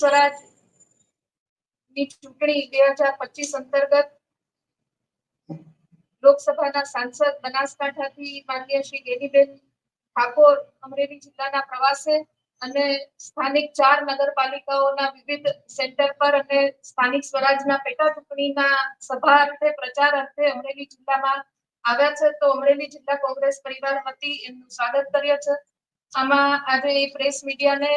સ્વરાજની ચૂંટણી બે હજાર પચીસ અંતર્ગત લોકસભાના સાંસદ બનાસકાંઠાથી માન્ય શ્રી ગેનીબેન ઠાકોર અમરેલી જિલ્લાના પ્રવાસે અને સ્થાનિક ચાર નગરપાલિકાઓના વિવિધ સેન્ટર પર અને સ્થાનિક સ્વરાજના પેટા ચૂંટણીના સભા અર્થે, પ્રચાર અર્થે અમરેલી જિલ્લામાં આવ્યા છે. તો અમરેલી જિલ્લા કોંગ્રેસ પરિવાર વતી એમનું સ્વાગત કર્યું છે આમાં આજે એ પ્રેસ મીડિયાને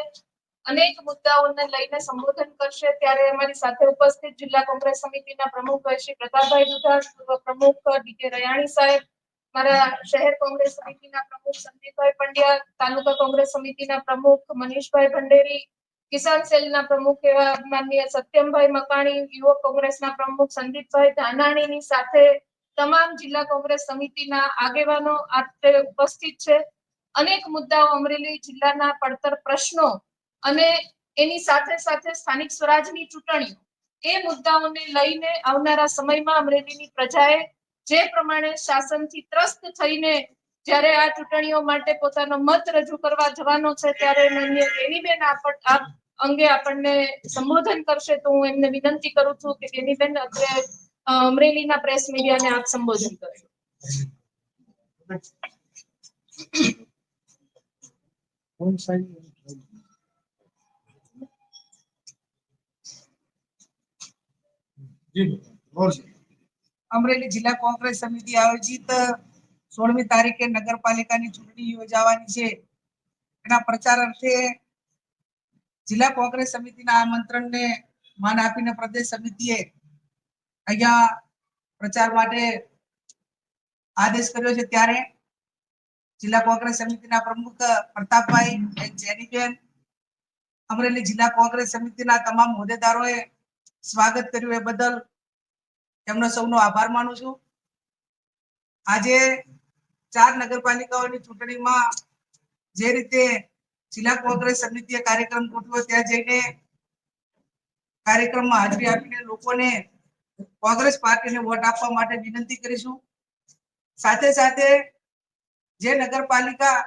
અનેક મુદ્દાઓને લઈને સંબોધન કરશે ત્યારે અમારી સાથે ઉપસ્થિત જિલ્લા કોંગ્રેસ સમિતિના પ્રમુખ શ્રી પ્રતાપભાઈ દુધાર પ્રમુખ ડીકે રયાણી સાહેબ, મારા શહેર કોંગ્રેસ સમિતિના પ્રમુખ સંદીપભાઈ પંડ્યા, તાલુકા કોંગ્રેસ સમિતિના પ્રમુખ મનીષભાઈ ભંડેરી, કિસાન સેલના પ્રમુખ એવા માનનીય સત્યમભાઈ મકાણી, યુવક કોંગ્રેસના પ્રમુખ સંદીપભાઈ ધાનાણીની સાથે તમામ જિલ્લા કોંગ્રેસ સમિતિના આગેવાનો આ ઉપસ્થિત છે. અનેક મુદ્દાઓ અમરેલી જિલ્લાના પડતર પ્રશ્નો અને એની સાથે સાથે સ્થાનિક સ્વરાજની ચૂંટણીઓ, એ મુદ્દાઓને લઈને આવનારા સમયમાં અમરેલીની પ્રજાએ જે પ્રમાણે શાસનથી ત્રસ્ત થઈને જ્યારે આ ચૂંટણીઓ માટે પોતાનો મત રજૂ કરવા જવાનો છે, ત્યારે માન્ય ગેનીબેન આપ, અંગે આપણને સંબોધન કરશે, તો હું એમને વિનંતી કરું છું કે ગેનીબેન અત્યારે અમરેલીના પ્રેસ મીડિયાને આપ સંબોધન કરશો One side. જી બોલ અમરેલી જિલ્લા કોંગ્રેસ સમિતિ આયોજિત સોળમી તારીખે નગરપાલિકાની ચૂંટણી યોજાવાની છે. એના પ્રચાર અર્થે જિલ્લા કોંગ્રેસ સમિતિના આમંત્રણને માન આપીને પ્રદેશ સમિતિએ અહીંયા પ્રચાર માટે આદેશ કર્યો છે. ત્યારે જિલ્લા કોંગ્રેસ સમિતિના પ્રમુખ પ્રતાપભાઈ જેનીબેન અમરેલી જિલ્લા કોંગ્રેસ સમિતિના તમામ હોદ્દેદારોએ સ્વાગત કર્યું એ બદલ. એમનો સૌનો આભાર માનું છું. આજે ચાર નગરપાલિકાઓની ચૂંટણીમાં જે રીતે જિલ્લા કોંગ્રેસ સમિતિએ કાર્યક્રમ ગોઠવ્યો, ત્યાં જઈને કાર્યક્રમમાં હાજરી આપીને લોકોને કોંગ્રેસ પાર્ટીને વોટ આપવા માટે વિનંતી કરીશું. સાથે સાથે જે નગરપાલિકા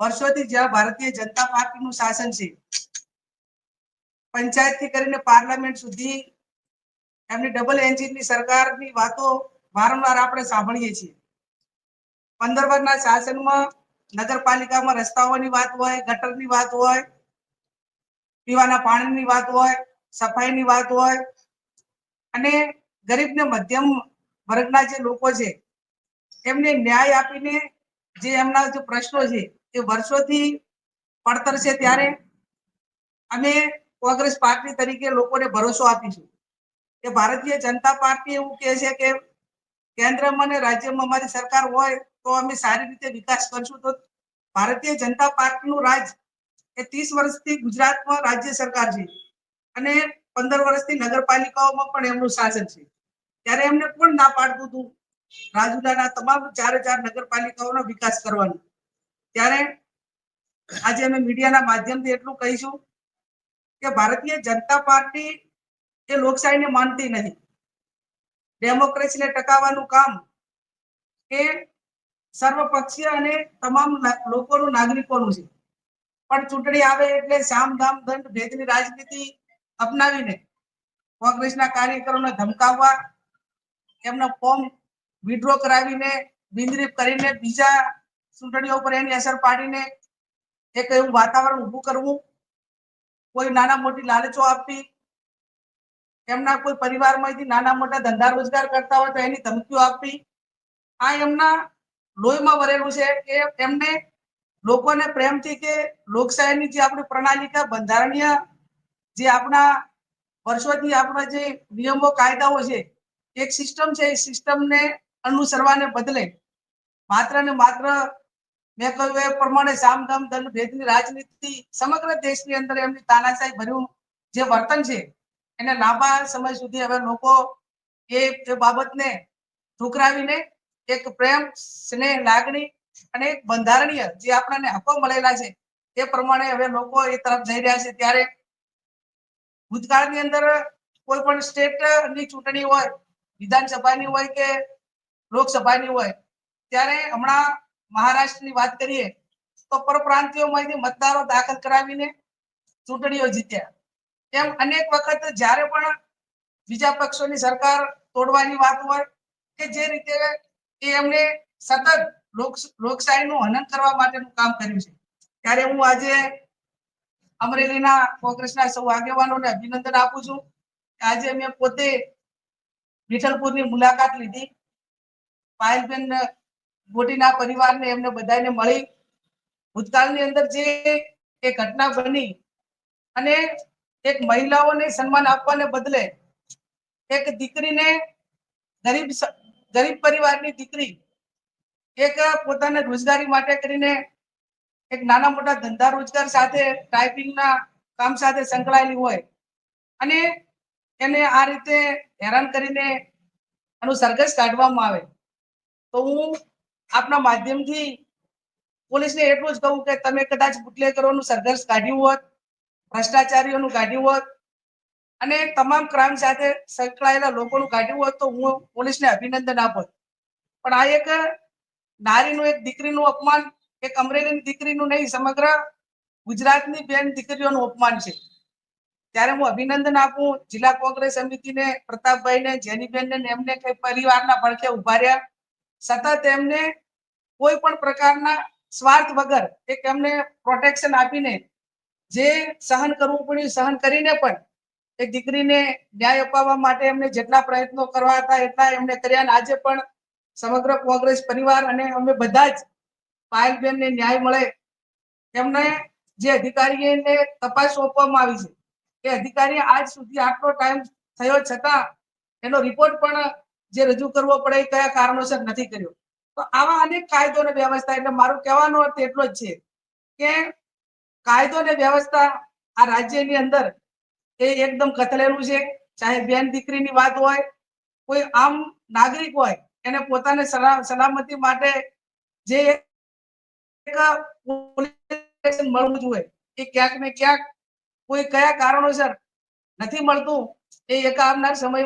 વર્ષોથી જ્યાં ભારતીય જનતા પાર્ટીનું શાસન છે પંચાયતથી કરીને પાર્લામેન્ટ સુધી એમની ડબલ એન્જિનની સરકારની વાતો વારંવાર આપણે સાંભળીએ છીએ. પંદર વર્ષના શાસનમાં નગરપાલિકામાં રસ્તાઓની વાત હોય, ગટરની વાત હોય, પીવાના પાણીની વાત હોય, સફાઈની વાત હોય અને ગરીબ ને મધ્યમ વર્ગના જે લોકો છે, એમને ન્યાય આપીને જે એમના જે પ્રશ્નો છે એ વર્ષોથી પડતર છે ત્યારે અમે કોંગ્રેસ પાર્ટી તરીકે લોકોને ભરોસો આપીશું. કે ભારતીય જનતા પાર્ટી એવું કહે છે કે કેન્દ્રમાં અને રાજ્યમાં અમારી સરકાર હોય તો અમે સારી રીતે વિકાસ કરશું. તો ભારતીય જનતા પાર્ટીનું રાજ એ ત્રીસ વર્ષથી ગુજરાતમાં રાજ્ય સરકાર છે અને પંદર વર્ષથી નગરપાલિકાઓમાં પણ એમનું શાસન છે. ત્યારે એમને કોણ ના પાડતું હતું? રાજુલાના તમામ ચાર ચાર નગરપાલિકાઓનો વિકાસ કરવાનો. ત્યારે આજે અમે મીડિયાના માધ્યમથી એટલું કહીશું કે ભારતીય જનતા પાર્ટી એ લોકશાહીને માનતી નથી ડેમોક્રેસીને ટકાવવાનું કામ એ સર્વપક્ષીય અને તમામ લોકોનું નાગરિકોનું છે. પણ ચૂંટણી આવે એટલે શામ દામ દંડ ભેદની રાજનીતિ અપનાવીને કોંગ્રેસના કાર્યકરોને ધમકાવવા, એમનો ફોર્મ વિડ્રો કરાવીને, બિનરીફ કરીને બીજા ચૂંટણીઓ પર એની અસર પાડીને એક એવું વાતાવરણ ઊભું કરવું કોઈ નાના મોટી લાલચો આપવી એમના કોઈ પરિવારમાંથી નાના મોટા ધંધા રોજગાર કરતા હોય તો એની ધમકીઓ આપવી આ એમના લોહીમાં વરેલું છે કે એમને લોકોને પ્રેમથી કે લોકશાહીની જે આપણી પ્રણાલિકા, બંધારણીય જે આપણા વર્ષોથી આપણા જે નિયમો, કાયદાઓ છે, એક સિસ્ટમ છે એ સિસ્ટમને અનુસરવાને બદલે માત્ર ને માત્ર મેં કહ્યું, એ પ્રમાણે સામધામ દંડ ભેદની રાજનીતિ સમગ્ર દેશની અંદર એમની તાનાશાહી ભર્યું જે વર્તન છે, એને લાંબા સમય સુધી હવે લોકો એ બાબતને ઠુકરાવીને એક પ્રેમ, સ્નેહ, લાગણી અને એક બંધારણીય જે આપણને હકો મળેલા છે, એ પ્રમાણે હવે લોકો એ તરફ જઈ રહ્યા છે. ત્યારે ભૂતકાળની અંદર કોઈ પણ સ્ટેટની ચૂંટણી હોય, વિધાનસભાની હોય કે લોકસભાની હોય, ત્યારે હમણાં મહારાષ્ટ્રની વાત કરીએ, તો પરપ્રાંતિઓમાંથી મતદારો દાખલ કરાવીને ચૂંટણીઓ જીત્યા. તેમ અનેક વખત જ્યારે પણ બીજા પક્ષોની સરકાર તોડવાની વાત હોય કે જે રીતે એ એમને સતત લોક લોકશાહીનું હનન કરવા માટેનું કામ કર્યું છે. ત્યારે હું આજે અમરેલીના કોંગ્રેસના સૌ આગેવાનોને અભિનંદન આપું છું આજે મેં પોતે વિઠ્ઠલપુરની મુલાકાત લીધી. પાયલબેન ગોટીના પરિવારને એમને બધાને મળી ભૂતકાળની અંદર જે એ ઘટના બની અને એક મહિલાઓને સન્માન આપવાને બદલે એક દીકરીને ગરીબ ગરીબ પરિવારની દીકરી એક પોતાને રોજગારી માટે કરીને એક નાના મોટા ધંધા રોજગાર સાથે ટાઈપિંગના કામ સાથે સંકળાયેલી હોય અને એને આ રીતે હેરાન કરીને એનું સરઘસ કાઢવામાં આવે. તો હું આપના માધ્યમથી પોલીસને એટલું જ કહું કે તમે કદાચ બુટલેકરોનું સંઘર્ષ કાઢ્યું હોત, ભ્રષ્ટાચારીઓનું કાઢ્યું હોત, અને તમામ ક્રાઇમ સાથે સંકળાયેલા લોકોનું કાઢ્યું હોત તો હું પોલીસને અભિનંદન આપત પણ આ એક નારીનું એક દીકરીનું અપમાન, એક અમરેલીની દીકરીનું નહીં, સમગ્ર ગુજરાતની બેન દીકરીઓનું અપમાન છે. ત્યારે હું અભિનંદન આપું. જિલ્લા કોંગ્રેસ સમિતિને, પ્રતાપભાઈને, જેનીબેનને એમને કઈ પરિવારના પડખે ઊભા રહ્યા. સતત એમને કોઈ પણ પ્રકારના સ્વાર્થ વગર એક એમને પ્રોટેક્શન આપીને જે સહન કરવું પડ્યું સહન કરીને પણ એ દીકરીને ન્યાય અપાવવા માટે એમને જેટલા પ્રયત્નો કરવા હતા એટલા એમને કર્યા અને આજે પણ સમગ્ર કોંગ્રેસ પરિવાર અને અમે બધા જ પાયલબેનને ન્યાય મળે. એમને જે અધિકારીને તપાસ સોંપવામાં આવી છે. એ અધિકારી આજ સુધી આટલો ટાઈમ થયો છતાં એનો રિપોર્ટ પણ જે રજૂ કરવો પડે એ કયા કારણોસર નથી કર્યો. તો આવા અનેક કાયદો અને વ્યવસ્થા એટલે મારું કહેવાનો અર્થ એટલો જ છે કે કાયદો અને વ્યવસ્થા આ રાજ્યની અંદર એ એકદમ કથલેલું છે. ચાહે બેન દીકરીની વાત હોય, કોઈ આમ નાગરિક હોય, એને પોતાને સલામતી માટે જે મળવું જોઈએ એ ક્યાંક ને ક્યાંક કોઈ કયા કારણોસર નથી મળતું, એ એક આવનાર સમય